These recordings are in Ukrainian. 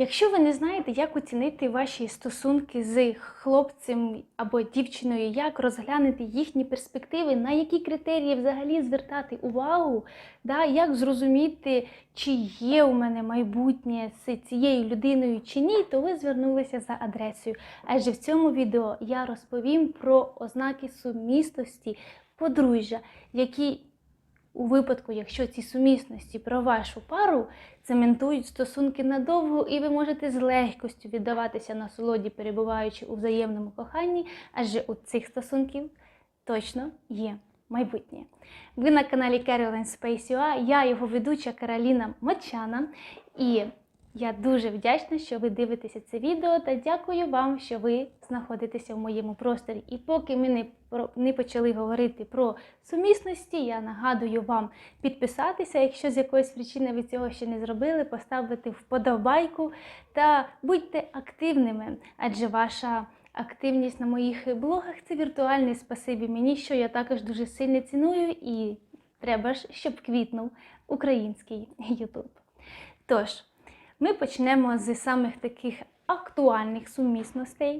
Якщо ви не знаєте, як оцінити ваші стосунки з хлопцем або дівчиною, як розглянути їхні перспективи, на які критерії взагалі звертати увагу, да, як зрозуміти, чи є у мене майбутнє з цією людиною чи ні, то ви звернулися за адресою. Адже в цьому відео я розповім про ознаки сумісності подружжя, які у випадку, якщо ці сумісності про вашу пару цементують стосунки надовго, і ви можете з легкостю віддаватися насолоді, перебуваючи у взаємному коханні, адже у цих стосунків точно є майбутнє. Ви на каналі Caroline Space я його ведуча Кароліна Мочана, і я дуже вдячна, що ви дивитеся це відео, та дякую вам, що ви знаходитеся в моєму просторі. І поки ми не, не почали говорити про сумісності, я нагадую вам підписатися, якщо з якоїсь причини ви цього ще не зробили, поставити вподобайку та будьте активними, адже ваша активність на моїх блогах це віртуальне спасибі мені, що я також дуже сильно ціную, і треба ж, щоб квітнув український YouTube. Тож, ми почнемо з самих таких актуальних сумісностей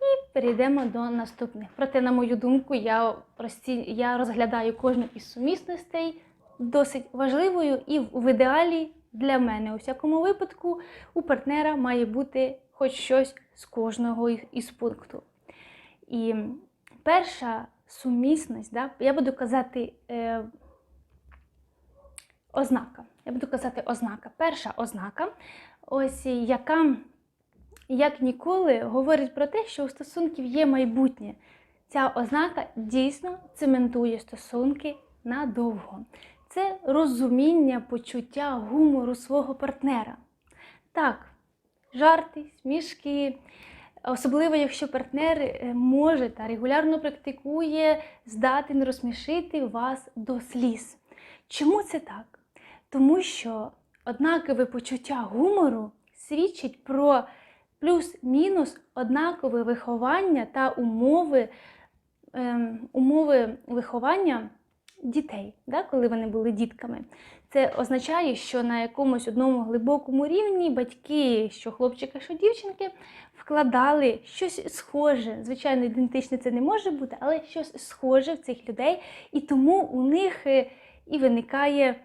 і перейдемо до наступних. Проте, на мою думку, я, я розглядаю кожну із сумісностей досить важливою і в ідеалі для мене. У всякому випадку у партнера має бути хоч щось з кожного із пункту. І перша сумісність, да, я буду казати е, ознака. Я буду казати ознака. Перша ознака, ось яка як ніколи говорить про те, що у стосунків є майбутнє. Ця ознака дійсно цементує стосунки надовго. Це розуміння почуття гумору свого партнера. Так, жарти, смішки, особливо якщо партнер е, може та регулярно практикує здатен розсмішити вас до сліз. Чому це так? Тому що однакове почуття гумору свідчить про плюс-мінус однакове виховання та умови, ем, умови виховання дітей, да, коли вони були дітками. Це означає, що на якомусь одному глибокому рівні батьки, що хлопчика, що дівчинки, вкладали щось схоже. Звичайно, ідентичне це не може бути, але щось схоже в цих людей, і тому у них е, і виникає,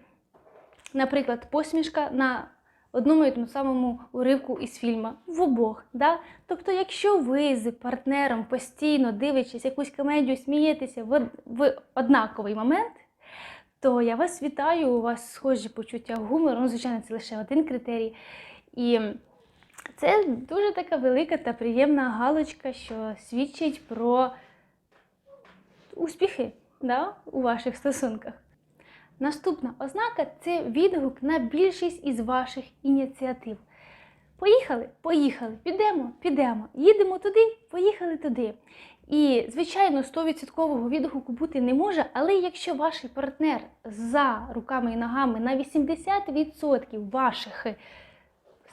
наприклад, посмішка на одному і тому самому уривку із фільму в обох. Да? Тобто, якщо ви з партнером постійно дивитесь якусь комедію, смієтеся в, в однаковий момент, то я вас вітаю, у вас схожі почуття гумору. Ну, звичайно, це лише один критерій. І це дуже така велика та приємна галочка, що свідчить про успіхи да, у ваших стосунках. Наступна ознака це відгук на більшість із ваших ініціатив. Поїхали, поїхали, підемо, підемо, їдемо туди, поїхали туди. І, звичайно, 100% відгуку бути не може, але якщо ваш партнер за руками і ногами на 80% ваших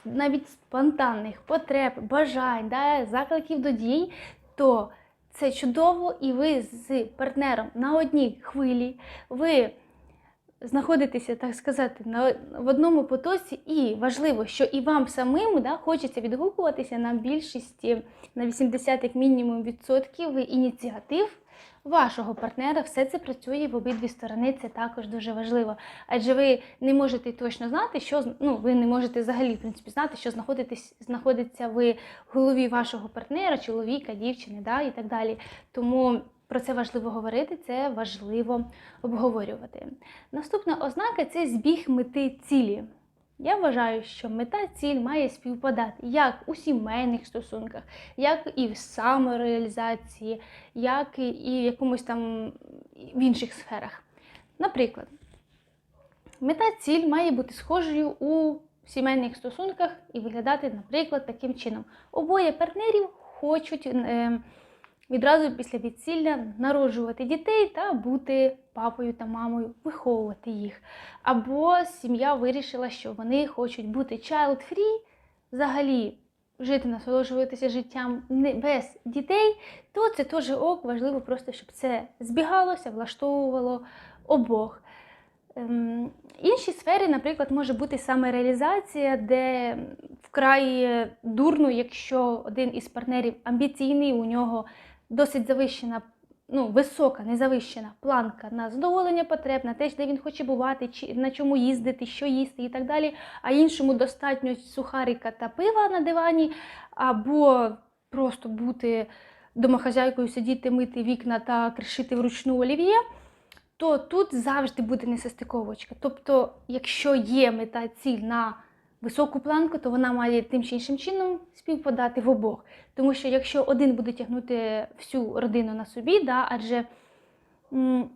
навіть спонтанних потреб, бажань, да, закликів до дій, то це чудово, і ви з партнером на одній хвилі, ви знаходитеся, так сказати, на, в одному потоці, і важливо, що і вам самим да, хочеться відгукуватися на більшість, на 80 як мінімум відсотків ініціатив вашого партнера. Все це працює в обидві сторони, це також дуже важливо. Адже ви не можете точно знати, що ну, ви не можете взагалі в принципі, знати, що знаходитесь, знаходиться ви в голові вашого партнера, чоловіка, дівчини да, і так далі. Тому про це важливо говорити, це важливо обговорювати. Наступна ознака це збіг мети цілі. Я вважаю, що мета ціль має співпадати як у сімейних стосунках, як і в самореалізації, як і в якомусь там в інших сферах. Наприклад, мета ціль має бути схожою у сімейних стосунках і виглядати, наприклад, таким чином. Обоє партнерів хочуть е, відразу після відсілля народжувати дітей та бути папою та мамою, виховувати їх. Або сім'я вирішила, що вони хочуть бути child-free, взагалі жити, насолоджуватися життям не без дітей, то це теж ок, важливо просто, щоб це збігалося, влаштовувало обох. Ем, Інші сфери, наприклад, може бути самореалізація, де вкрай дурно, якщо один із партнерів амбіційний, у нього досить завищена, ну, висока, не завищена планка на задоволення потреб, на те, де він хоче бувати, чи на чому їздити, що їсти і так далі. А іншому достатньо сухарика та пива на дивані, або просто бути домохазяйкою, сидіти, мити вікна та кришити вручну олів'є то тут завжди буде несостиковочка. Тобто, якщо є мета ціль на високу планку, то вона має тим чи іншим чином співпадати в обох. Тому що якщо один буде тягнути всю родину на собі, да, адже м,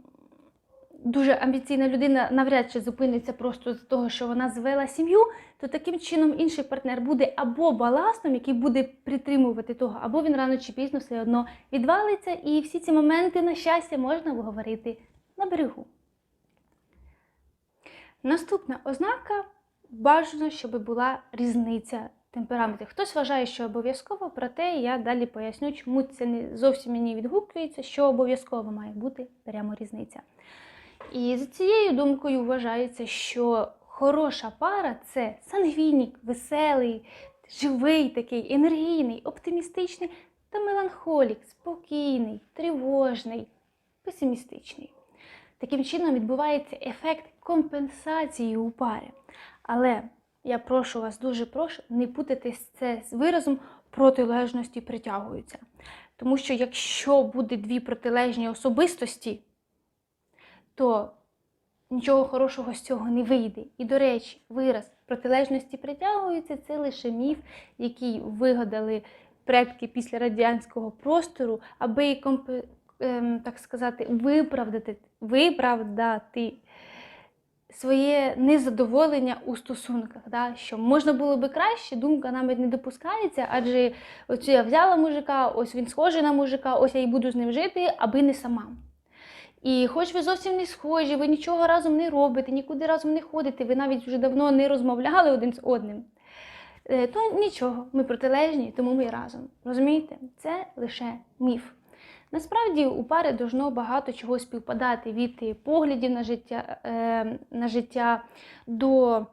дуже амбіційна людина навряд чи зупиниться просто з того, що вона звела сім'ю, то таким чином інший партнер буде або баластом, який буде притримувати того, або він рано чи пізно все одно відвалиться, і всі ці моменти, на щастя, можна обговорити на берегу. Наступна ознака бажано, щоб була різниця темпераментів. Хтось вважає, що обов'язково, проте я далі поясню, чому це не зовсім мені відгукується, що обов'язково має бути прямо різниця. І за цією думкою вважається, що хороша пара це сангвінік, веселий, живий такий, енергійний, оптимістичний та меланхолік, спокійний, тривожний, песимістичний. Таким чином відбувається ефект компенсації у парі. Але я прошу вас, дуже прошу, не путати це з виразом протилежності притягуються. Тому що якщо буде дві протилежні особистості, то нічого хорошого з цього не вийде. І, до речі, вираз протилежності притягуються це лише міф, який вигадали предки після радянського простору, аби ем, так сказати, виправдати, виправдати своє незадоволення у стосунках. Да? Що можна було би краще, думка навіть не допускається, адже ось я взяла мужика, ось він схожий на мужика, ось я і буду з ним жити, аби не сама. І хоч ви зовсім не схожі, ви нічого разом не робите, нікуди разом не ходите, ви навіть вже давно не розмовляли один з одним, е, то нічого, ми протилежні, тому ми разом. Розумієте? Це лише міф. Насправді у пари должно багато чого співпадати від поглядів на життя, е, на життя до,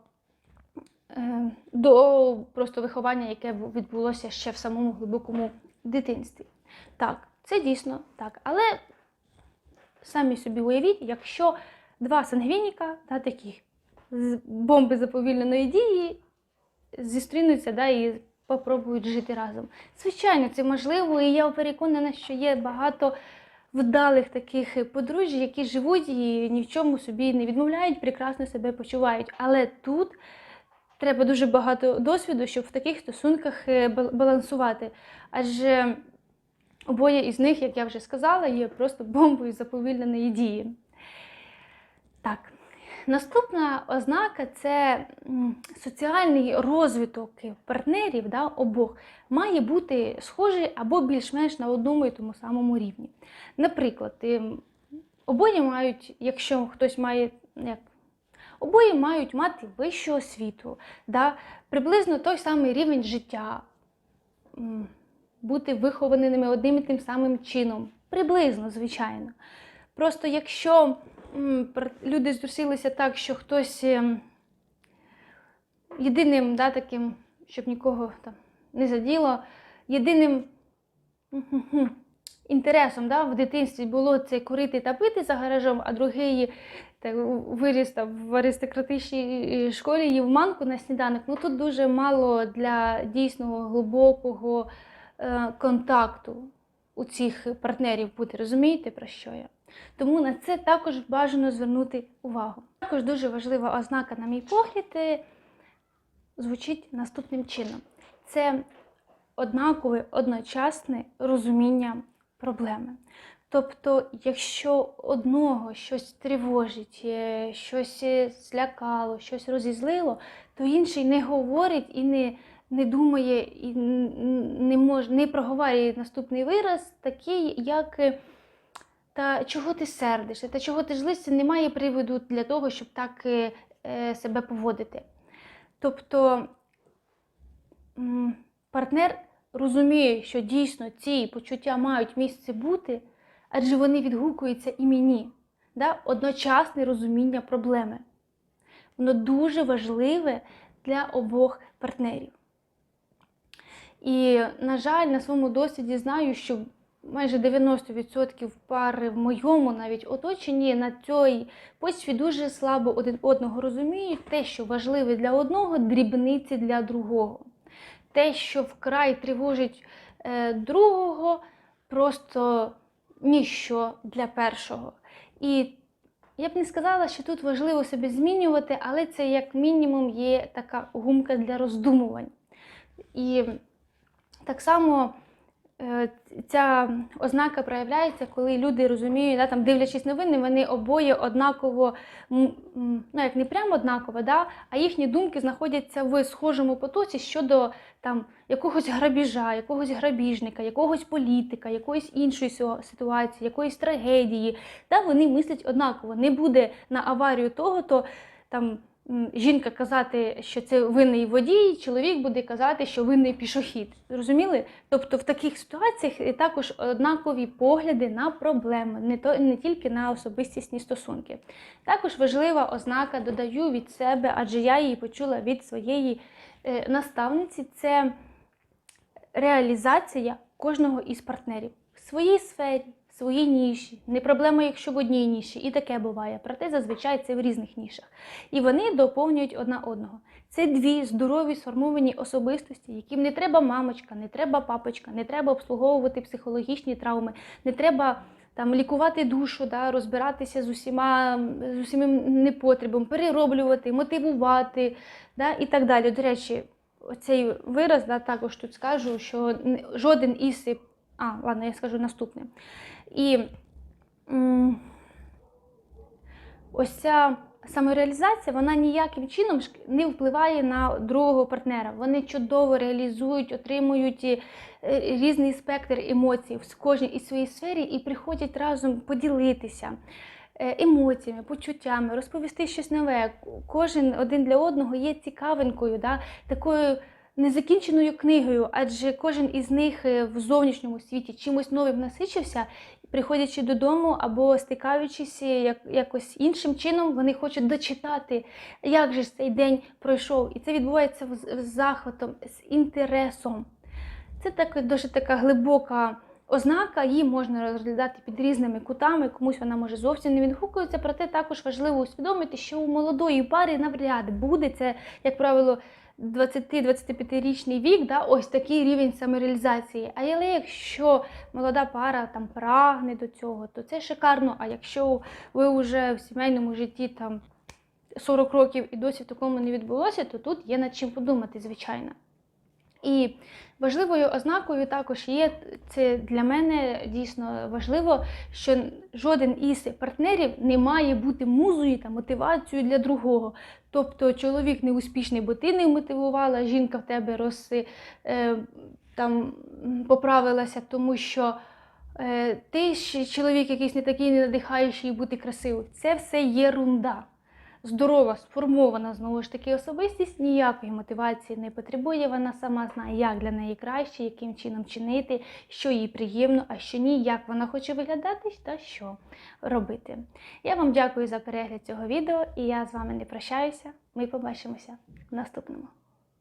е, до просто виховання, яке відбулося ще в самому глибокому дитинстві. Так, це дійсно так. Але самі собі уявіть, якщо два сангвініка, да, такі з бомби заповільненої дії, зустрінуться да, і попробують жити разом. Звичайно, це можливо, і я переконана, що є багато вдалих таких подружжя, які живуть і ні в чому собі не відмовляють, прекрасно себе почувають. Але тут треба дуже багато досвіду, щоб в таких стосунках е, балансувати. Адже обоє із них, як я вже сказала, є просто бомбою заповільненої дії. Так. Наступна ознака це соціальний розвиток партнерів да, обох має бути схожий або більш-менш на одному і тому самому рівні. Наприклад, ем, обоє мають, якщо хтось має як, обоє мають мати вищу освіту, да, приблизно той самий рівень життя, бути вихованими одним і тим самим чином. Приблизно, звичайно. Просто якщо люди зустрілися так, що хтось ем, єдиним да, таким, щоб нікого там не заділо, єдиним інтересом да, в дитинстві було це курити та пити за гаражом, а другий так, виріс там, в аристократичній е, школі їв манку на сніданок. Ну тут дуже мало для дійсного глибокого е, контакту у цих партнерів бути. Розумієте, про що я? Тому на це також бажано звернути увагу. Також дуже важлива ознака, на мій погляд, е, звучить наступним чином: це однакове одночасне розуміння проблеми. Тобто, якщо одного щось тривожить, е, щось е, злякало, щось розізлило, то інший не говорить і не, не думає, і не може не проговорює наступний вираз, такий, як е, та чого ти сердишся, та чого ти злишся, немає приводу для того, щоб так е, е, себе поводити. Тобто партнер розуміє, що дійсно ці почуття мають місце бути, адже вони відгукуються і мені. да, одночасне розуміння проблеми. Воно дуже важливе для обох партнерів. І, на жаль, на своєму досвіді знаю, що майже 90% пари в моєму навіть оточенні на цій почві дуже слабо один одного розуміють те, що важливе для одного, дрібниці для другого. Те, що вкрай тривожить е, другого, просто ніщо для першого. І я б не сказала, що тут важливо себе змінювати, але це як мінімум є така гумка для роздумувань. І так само е, ця ознака проявляється, коли люди розуміють, да, там, дивлячись новини, вони обоє однаково, ну як не прямо однаково, да, а їхні думки знаходяться в схожому потоці щодо там, якогось грабіжа, якогось грабіжника, якогось політика, якоїсь іншої ситуації, якоїсь трагедії. Да, вони мислять однаково. Не буде на аварію того, то там жінка казати, що це винний водій, чоловік буде казати, що винний пішохід. Зрозуміли? Тобто в таких ситуаціях також однакові погляди на проблеми, не, то, не тільки на особистісні стосунки. Також важлива ознака, додаю від себе, адже я її почула від своєї е, наставниці, це реалізація кожного із партнерів в своїй сфері, в своїй ніші. Не проблема, якщо в одній ніші, і таке буває. Проте зазвичай це в різних нішах. І вони доповнюють одна одного. Це дві здорові сформовані особистості, яким не треба мамочка, не треба папочка, не треба обслуговувати психологічні травми, не треба. Там лікувати душу, да, розбиратися з усіма з усім непотребом, перероблювати, мотивувати, да, і так далі. До речі, оцей вираз да, також тут скажу, що жоден із. А, ладно, я скажу наступне. І ось ця самореалізація, вона ніяким чином не впливає на другого партнера. Вони чудово реалізують, отримують е, різний спектр емоцій в кожній із своїй сфері і приходять разом поділитися е, емоціями, почуттями, розповісти щось нове. Кожен один для одного є цікавинкою, да, такою незакінченою книгою, адже кожен із них е, в зовнішньому світі чимось новим насичився, приходячи додому або стикаючись як, якось іншим чином, вони хочуть дочитати, як же цей день пройшов. І це відбувається з, захватом, з інтересом. Це так, дуже така глибока ознака, її можна розглядати під різними кутами, комусь вона може зовсім не відгукується, проте також важливо усвідомити, що у молодої пари навряд буде це, як правило, 20-25-річний вік, да, ось такий рівень самореалізації. А але якщо молода пара там прагне до цього, то це шикарно. А якщо ви вже в сімейному житті там 40 років і досі в такому не відбулося, то тут є над чим подумати, звичайно. І важливою ознакою також є це для мене дійсно важливо, що жоден із партнерів не має бути музою та мотивацією для другого. Тобто чоловік неуспішний, бо ти не мотивувала, жінка в тебе роз, е, там, поправилася, тому що е, ти ж чоловік якийсь не такий не надихаючий бути красивим. Це все єрунда здорова, сформована знову ж таки особистість ніякої мотивації не потребує. Вона сама знає, як для неї краще, яким чином чинити, що їй приємно, а що ні, як вона хоче виглядати та що робити. Я вам дякую за перегляд цього відео і я з вами не прощаюся. Ми побачимося в наступному.